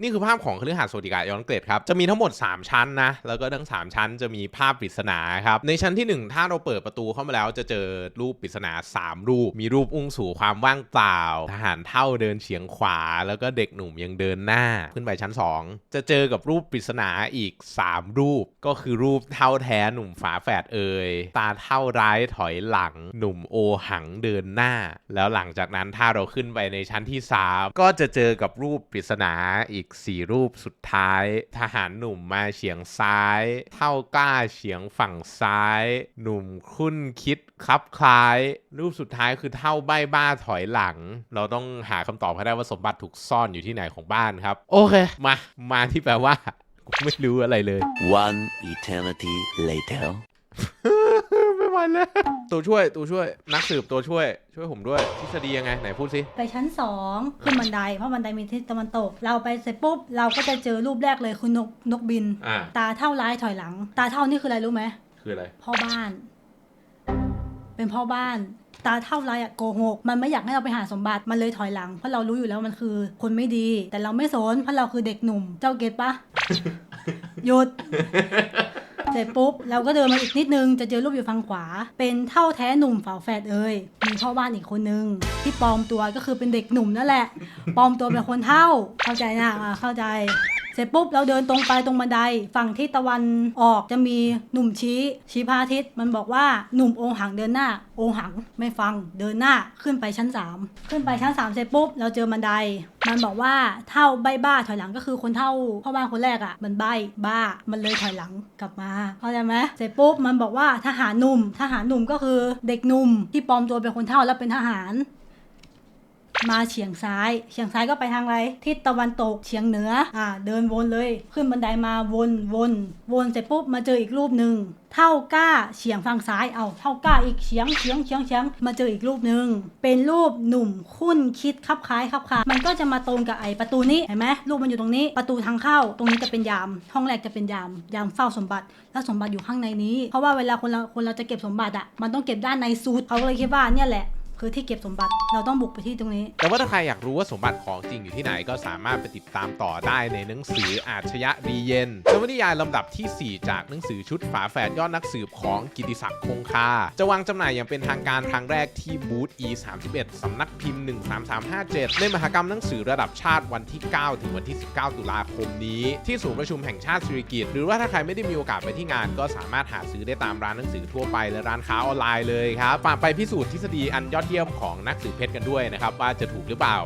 นี่คือภาพของคฤหาสน์สวัสดิกาย้อนเกรดครับ จะมีทั้งหมด 3 ชั้นนะ แล้วก็ทั้ง 3 ชั้นจะมีภาพปริศนาครับ ในชั้นที่ 1 ถ้าเราเปิดประตูเข้ามาแล้วจะเจอรูปปริศนา 3 รูป มีรูปอุ้งสู่ความว่างเปล่า ทหารเท่าเดินเฉียงขวา แล้วก็เด็กหนุ่มยังเดินหน้า ขึ้นไปชั้น 2 จะเจอกับรูปปริศนาอีก 3 รูป ก็คือรูปเท่าแท้หนุ่มฝาแฝดเอ่ย ตาเท่าร้ายถอยหลัง หนุ่มโอหังเดินหน้า แล้วหลังจากนั้นถ้าเราขึ้นไปในชั้นที่ 3 ก็จะเจอกับรูปปริศนาอีก4 รูปสุดท้าย ทหารหนุ่มมาเฉียงซ้าย เท่ากล้าเฉียงฝั่งซ้าย หนุ่มคุ้นคิดคลับคล้าย รูปสุดท้ายคือเท่าใบ้บ้าถอยหลัง เราต้องหาคำตอบให้ได้ว่าสมบัติถูกซ่อนอยู่ที่ไหนของบ้านครับ โอเค มา มาที่แปลว่ากูไม่รู้อะไรเลย One eternity later. ไม่ไหวแล้วตัวช่วยตัวช่วย นักสืบตัวช่วย ช่วยผมด้วยทฤษฎียังไงไหนพูดสิ ไปชั้นสองขึ้นบันไดเพราะบันไดมีทิศตะวันตก เราไปเสร็จปุ๊บเราก็จะเจอรูปแรกเลยคือนกนกบิน อ่า ตาเท่าร้ายถอยหลัง ตาเท่านี่คืออะไรรู้ไหมคืออะไร พ่อบ้าน เป็นพ่อบ้าน ตาเท่าไรอะโกหกมันไม่อยากให้เราไปหาสมบัติมันเลยถอยหลังเพราะเรารู้อยู่แล้วมันคือคนไม่ดี แต่เราไม่สนเพราะเราคือเด็กหนุ่ม เจ้าเก็ตปะ หยุด เสร็จปุ๊บเราก็เดินมาอีกนิดนึงจะเจอรูปอยู่ฝั่งขวา เป็นเท่าแท้หนุ่มฝาแฝดเอ่ยมีพ่อบ้านอีกคนนึง ที่ปลอมตัวก็คือเป็นเด็กหนุ่มนั่นแหละปลอมตัวเป็นคนเท่า เข้าใจนะอ่าเข้าใจเสร็จปุ๊บเราเดินตรงไปตรงบันไดฝั่งทิศตะวันออกจะมีหนุ่มชี้ชี้พระอาทิตย์มันบอกว่าหนุ่มโอหังเดินหน้าโอหังไม่ฟังเดินหน้าขึ้นไปชั้น 3 ขึ้นไปชั้น 3 เสร็จปุ๊บเราเจอบันได มันบอกว่าเท่าใบบ้าถอยหลังก็คือคนเท่าพ่อบ้านคนแรกอะ่ะ มันใบบ้า มันเลยถอยหลังกลับมาเข้าใจไหมเสร็จปุ๊บมันบอกว่าทหารหนุ่ม ทหารหนุ่มก็คือเด็กหนุ่มที่ปลอมตัวเป็นคนเท่าแล้วเป็นทหาร มาเฉียงซ้าย เฉียงซ้ายก็ไปทางอะไร ทิศตะวันตกเฉียงเหนือ อ่า เดินวนเลย ขึ้นบันไดมาวนวนวนเสร็จปุ๊บมาเจออีกรูปหนึ่งเท่าก้าเฉียงฝั่งซ้าย เอาเท่าก้าอีกเฉียงเฉียงเฉียงเฉียงมาเจออีกรูปหนึ่งเป็นรูปหนุ่มคุ้นคิดคับคล้ายคับคามันก็จะมาตรงกับไอประตูนี้เห็นไหมรูปมันอยู่ตรงนี้ ประตูทางเข้า ตรงนี้จะเป็นยาม ห้องแรกจะเป็นยาม ยามเฝ้าสมบัติ แล้วสมบัติอยู่ข้างในนี้ เพราะว่าเวลาคนเราคนเราจะเก็บสมบัติอะมันต้องเก็บด้านในซูทเขาก็เลยคิดว่าเนี่ยแหละ คือที่เก็บสมบัติเราต้องบุกไปที่ตรงนี้ แต่ว่าถ้าใครอยากรู้ว่าสมบัติของจริงอยู่ที่ไหนก็สามารถไปติดตามต่อได้ในหนังสืออาชญะดีเย็นนวนิยายลำดับที่ 4 จากหนังสือชุดฝาแฝดยอดนักสืบของกิติศักดิ์คงคา จะวางจำหน่ายอย่างเป็นทางการครั้งแรกที่บูธ E 3 1สำนักพิมพ์ 13357 ในมหกรรมหนังสือระดับชาติวันที่ 9 ถึงวันที่ 19 ตุลาคมนี้ ที่ศูนย์ประชุมแห่งชาติสิริกิติ์หรือว่าถ้าใครไม่ได้มีโอกาสไปที่งาน ก็สามารถหาซื้อได้ตามร้านหนังสือทั่วไปและร้านค้าออนไลน์เลยครับฝากไปพิสูจน์ทฤษฎีอันยอดเยี่ยมของนักสืบเพชรกันด้วยนะครับว่าจะถูกหรือเปล่า